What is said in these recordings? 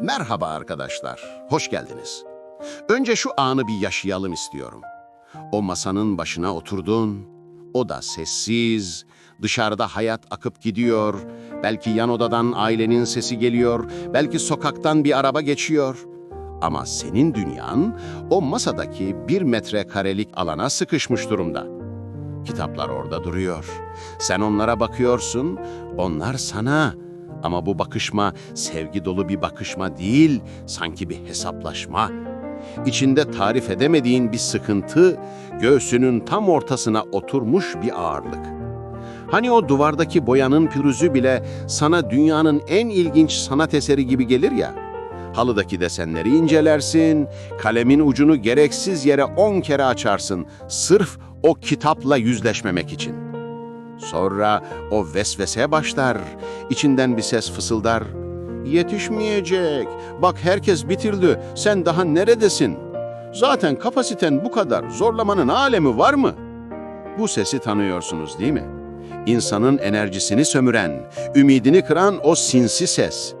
Merhaba arkadaşlar, hoş geldiniz. Önce şu anı bir yaşayalım istiyorum. O masanın başına oturdun, o da sessiz, dışarıda hayat akıp gidiyor, belki yan odadan ailenin sesi geliyor, belki sokaktan bir araba geçiyor. Ama senin dünyan o masadaki bir metrekarelik alana sıkışmış durumda. Kitaplar orada duruyor. Sen onlara bakıyorsun, onlar sana. Ama bu bakışma sevgi dolu bir bakışma değil, sanki bir hesaplaşma. İçinde tarif edemediğin bir sıkıntı, göğsünün tam ortasına oturmuş bir ağırlık. Hani o duvardaki boyanın pürüzü bile sana dünyanın en ilginç sanat eseri gibi gelir ya. Halıdaki desenleri incelersin, kalemin ucunu gereksiz yere on kere açarsın, sırf o kitapla yüzleşmemek için. Sonra o vesvese başlar, içinden bir ses fısıldar. Yetişmeyecek, bak herkes bitirdi, sen daha neredesin? Zaten kapasiten bu kadar, zorlamanın alemi var mı? Bu sesi tanıyorsunuz değil mi? İnsanın enerjisini sömüren, ümidini kıran o sinsi ses.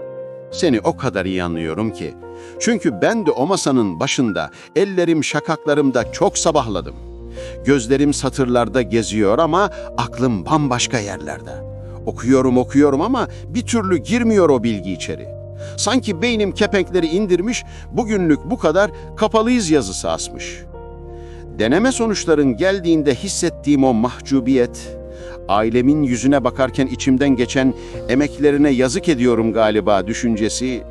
Seni o kadar iyi anlıyorum ki. Çünkü ben de o masanın başında, ellerim şakaklarımda çok sabahladım. Gözlerim satırlarda geziyor ama aklım bambaşka yerlerde. Okuyorum okuyorum ama bir türlü girmiyor o bilgi içeri. Sanki beynim kepenkleri indirmiş, bugünlük bu kadar kapalıyız yazısı asmış. Deneme sonuçların geldiğinde hissettiğim o mahcubiyet, ailemin yüzüne bakarken içimden geçen emeklerine yazık ediyorum galiba düşüncesi,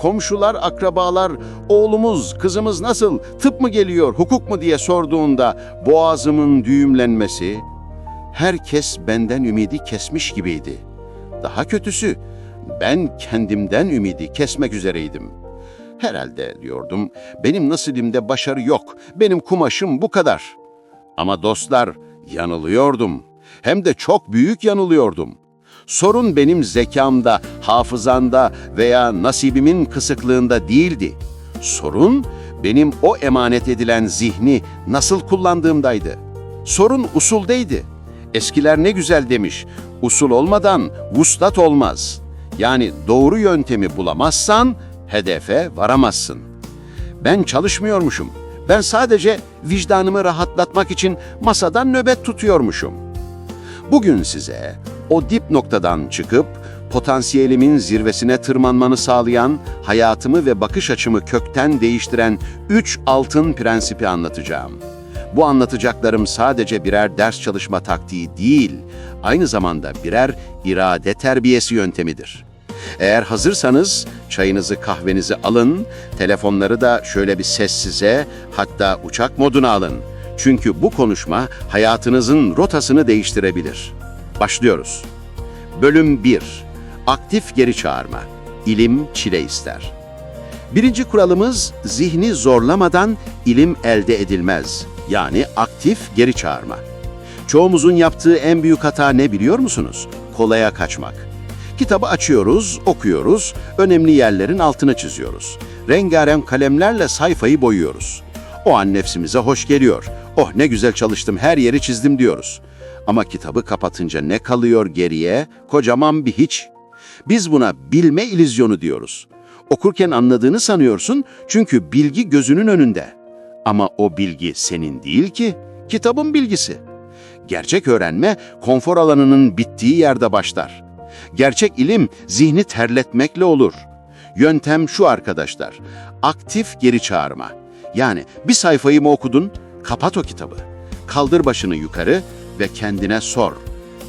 komşular, akrabalar, oğlumuz, kızımız nasıl, tıp mı geliyor, hukuk mu diye sorduğunda boğazımın düğümlenmesi, herkes benden ümidi kesmiş gibiydi. Daha kötüsü, ben kendimden ümidi kesmek üzereydim. Herhalde diyordum, benim nasilimde başarı yok, benim kumaşım bu kadar. Ama dostlar, yanılıyordum. Hem de çok büyük yanılıyordum. Sorun benim zekamda, hafızanda veya nasibimin kısıklığında değildi. Sorun benim o emanet edilen zihni nasıl kullandığımdaydı. Sorun usuldeydi. Eskiler ne güzel demiş, usul olmadan vuslat olmaz. Yani doğru yöntemi bulamazsan hedefe varamazsın. Ben çalışmıyormuşum. Ben sadece vicdanımı rahatlatmak için masadan nöbet tutuyormuşum. Bugün size o dip noktadan çıkıp potansiyelimin zirvesine tırmanmanı sağlayan, hayatımı ve bakış açımı kökten değiştiren üç altın prensipi anlatacağım. Bu anlatacaklarım sadece birer ders çalışma taktiği değil, aynı zamanda birer irade terbiyesi yöntemidir. Eğer hazırsanız çayınızı kahvenizi alın, telefonları da şöyle bir sessize hatta uçak moduna alın. Çünkü bu konuşma hayatınızın rotasını değiştirebilir. Başlıyoruz. Bölüm 1. Aktif geri çağırma. İlim çile ister. Birinci kuralımız zihni zorlamadan ilim elde edilmez. Yani aktif geri çağırma. Çoğumuzun yaptığı en büyük hata ne biliyor musunuz? Kolaya kaçmak. Kitabı açıyoruz, okuyoruz, önemli yerlerin altına çiziyoruz. Rengarenk kalemlerle sayfayı boyuyoruz. O an nefsimize hoş geliyor. Oh ne güzel çalıştım, her yeri çizdim diyoruz. Ama kitabı kapatınca ne kalıyor geriye? Kocaman bir hiç. Biz buna bilme ilizyonu diyoruz. Okurken anladığını sanıyorsun çünkü bilgi gözünün önünde. Ama o bilgi senin değil ki, kitabın bilgisi. Gerçek öğrenme konfor alanının bittiği yerde başlar. Gerçek ilim zihni terletmekle olur. Yöntem şu arkadaşlar, aktif geri çağırma. Yani bir sayfayı mı okudun, kapat o kitabı. Kaldır başını yukarı ve kendine sor.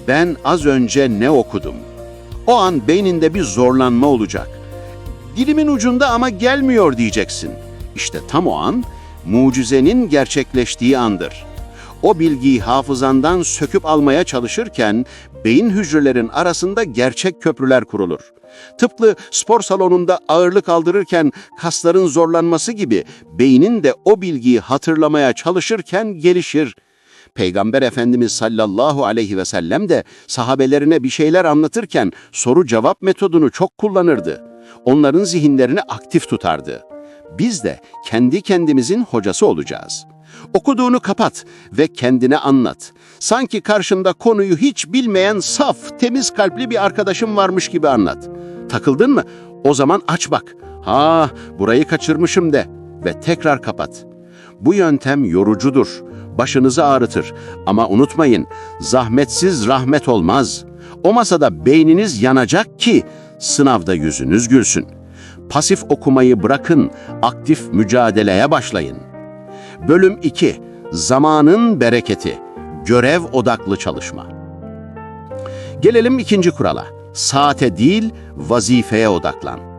Ben az önce ne okudum? O an beyninde bir zorlanma olacak. Dilimin ucunda ama gelmiyor diyeceksin. İşte tam o an mucizenin gerçekleştiği andır. O bilgiyi hafızandan söküp almaya çalışırken beyin hücrelerin arasında gerçek köprüler kurulur. Tıpkı spor salonunda ağırlık kaldırırken kasların zorlanması gibi beynin de o bilgiyi hatırlamaya çalışırken gelişir. Peygamber Efendimiz sallallahu aleyhi ve sellem de sahabelerine bir şeyler anlatırken soru cevap metodunu çok kullanırdı. Onların zihinlerini aktif tutardı. Biz de kendi kendimizin hocası olacağız. Okuduğunu kapat ve kendine anlat. Sanki karşında konuyu hiç bilmeyen saf, temiz kalpli bir arkadaşım varmış gibi anlat. Takıldın mı? O zaman aç bak. Ha, burayı kaçırmışım de ve tekrar kapat. Bu yöntem yorucudur, başınızı ağrıtır ama unutmayın, zahmetsiz rahmet olmaz. O masada beyniniz yanacak ki sınavda yüzünüz gülsün. Pasif okumayı bırakın, aktif mücadeleye başlayın. Bölüm 2. Zamanın bereketi. Görev odaklı çalışma. Gelelim ikinci kurala. Saate değil, vazifeye odaklan.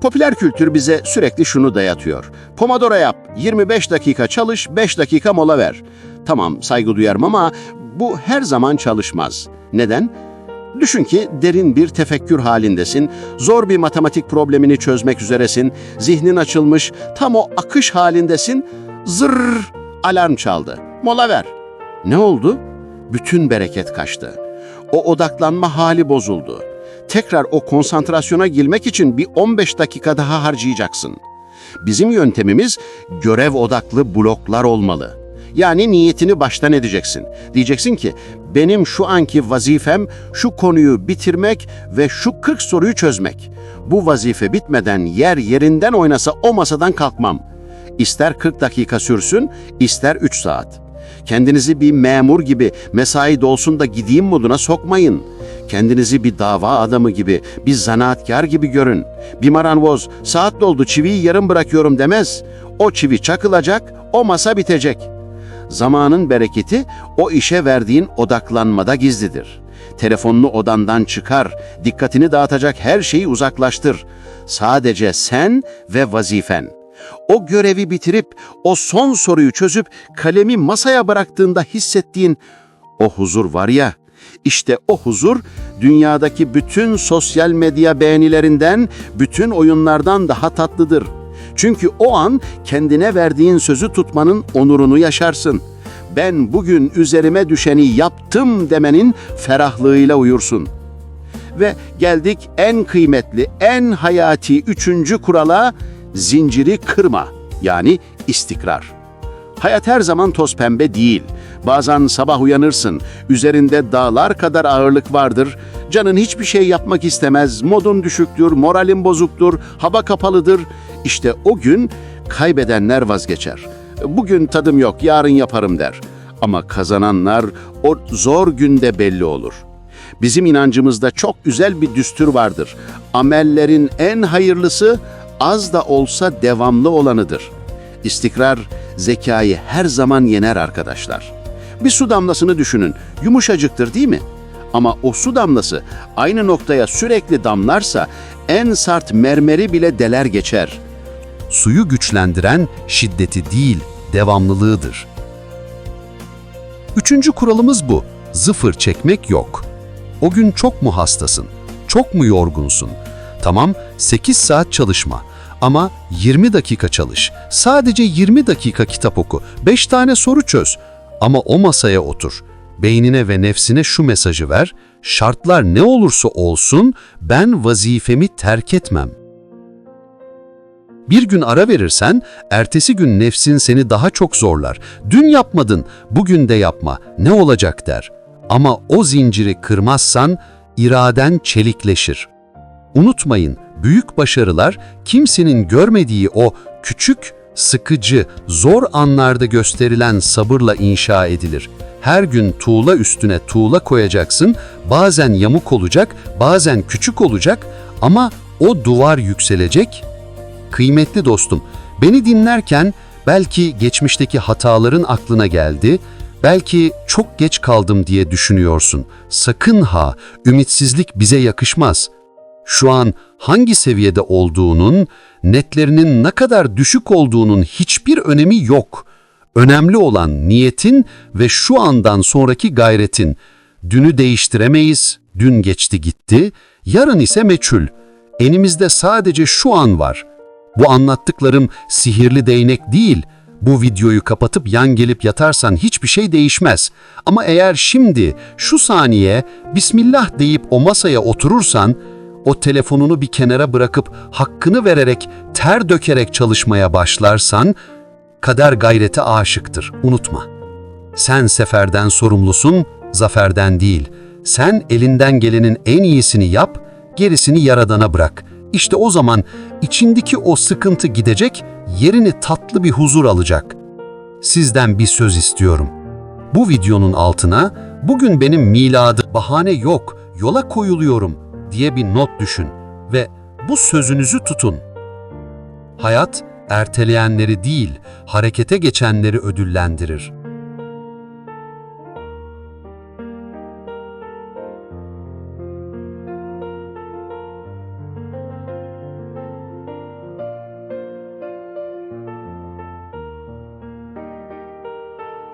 Popüler kültür bize sürekli şunu dayatıyor. Pomodoro yap, 25 dakika çalış, 5 dakika mola ver. Tamam, saygı duyarım ama bu her zaman çalışmaz. Neden? Düşün ki derin bir tefekkür halindesin, zor bir matematik problemini çözmek üzeresin, zihnin açılmış, tam o akış halindesin, zırr alarm çaldı. Mola ver. Ne oldu? Bütün bereket kaçtı. O odaklanma hali bozuldu. Tekrar o konsantrasyona girmek için bir 15 dakika daha harcayacaksın. Bizim yöntemimiz görev odaklı bloklar olmalı. Yani niyetini baştan edeceksin. Diyeceksin ki benim şu anki vazifem şu konuyu bitirmek ve şu 40 soruyu çözmek. Bu vazife bitmeden yer yerinden oynasa o masadan kalkmam. İster 40 dakika sürsün, ister 3 saat. Kendinizi bir memur gibi mesai dolsun da gideyim moduna sokmayın. Kendinizi bir dava adamı gibi, bir zanaatkar gibi görün. Bir marangoz, saat doldu çiviyi yarım bırakıyorum demez. O çivi çakılacak, o masa bitecek. Zamanın bereketi o işe verdiğin odaklanmada gizlidir. Telefonunu odandan çıkar, dikkatini dağıtacak her şeyi uzaklaştır. Sadece sen ve vazifen. O görevi bitirip o son soruyu çözüp kalemi masaya bıraktığında hissettiğin o huzur var ya, işte o huzur dünyadaki bütün sosyal medya beğenilerinden, bütün oyunlardan daha tatlıdır. Çünkü o an kendine verdiğin sözü tutmanın onurunu yaşarsın. Ben bugün üzerime düşeni yaptım demenin ferahlığıyla uyursun. Ve geldik en kıymetli, en hayati üçüncü kurala, zinciri kırma yani istikrar. Hayat her zaman toz pembe değil. Bazen sabah uyanırsın, üzerinde dağlar kadar ağırlık vardır, canın hiçbir şey yapmak istemez, modun düşüktür, moralin bozuktur, hava kapalıdır. İşte o gün kaybedenler vazgeçer. Bugün tadım yok, yarın yaparım der. Ama kazananlar o zor günde belli olur. Bizim inancımızda çok güzel bir düstur vardır. Amellerin en hayırlısı az da olsa devamlı olanıdır. İstikrar zekayı her zaman yener arkadaşlar. Bir su damlasını düşünün. Yumuşacıktır değil mi? Ama o su damlası aynı noktaya sürekli damlarsa en sert mermeri bile deler geçer. Suyu güçlendiren şiddeti değil, devamlılığıdır. Üçüncü kuralımız bu. Zıfır çekmek yok. O gün çok mu hastasın? Çok mu yorgunsun? Tamam, 8 saat çalışma. Ama 20 dakika çalış. Sadece 20 dakika kitap oku. 5 tane soru çöz. Ama o masaya otur. Beynine ve nefsine şu mesajı ver. Şartlar ne olursa olsun ben vazifemi terk etmem. Bir gün ara verirsen, ertesi gün nefsin seni daha çok zorlar. Dün yapmadın, bugün de yapma, ne olacak der. Ama o zinciri kırmazsan, iraden çelikleşir. Unutmayın, büyük başarılar kimsenin görmediği o küçük, sıkıcı, zor anlarda gösterilen sabırla inşa edilir. Her gün tuğla üstüne tuğla koyacaksın, bazen yamuk olacak, bazen küçük olacak ama o duvar yükselecek, Kıymetli dostum, beni dinlerken belki geçmişteki hataların aklına geldi, belki çok geç kaldım diye düşünüyorsun. Sakın ha, ümitsizlik bize yakışmaz. Şu an hangi seviyede olduğunun, netlerinin ne kadar düşük olduğunun hiçbir önemi yok. Önemli olan niyetin ve şu andan sonraki gayretin. Dünü değiştiremeyiz, dün geçti gitti, yarın ise meçhul. Elimizde sadece şu an var.'' Bu anlattıklarım sihirli değnek değil. Bu videoyu kapatıp yan gelip yatarsan hiçbir şey değişmez. Ama eğer şimdi, şu saniye Bismillah deyip o masaya oturursan, o telefonunu bir kenara bırakıp hakkını vererek, ter dökerek çalışmaya başlarsan, kader gayrete aşıktır, unutma. Sen seferden sorumlusun, zaferden değil. Sen elinden gelenin en iyisini yap, gerisini yaradana bırak. İşte o zaman içindeki o sıkıntı gidecek, yerini tatlı bir huzur alacak. Sizden bir söz istiyorum. Bu videonun altına bugün benim miladı bahane yok, yola koyuluyorum diye bir not düşün ve bu sözünüzü tutun. Hayat erteleyenleri değil, harekete geçenleri ödüllendirir.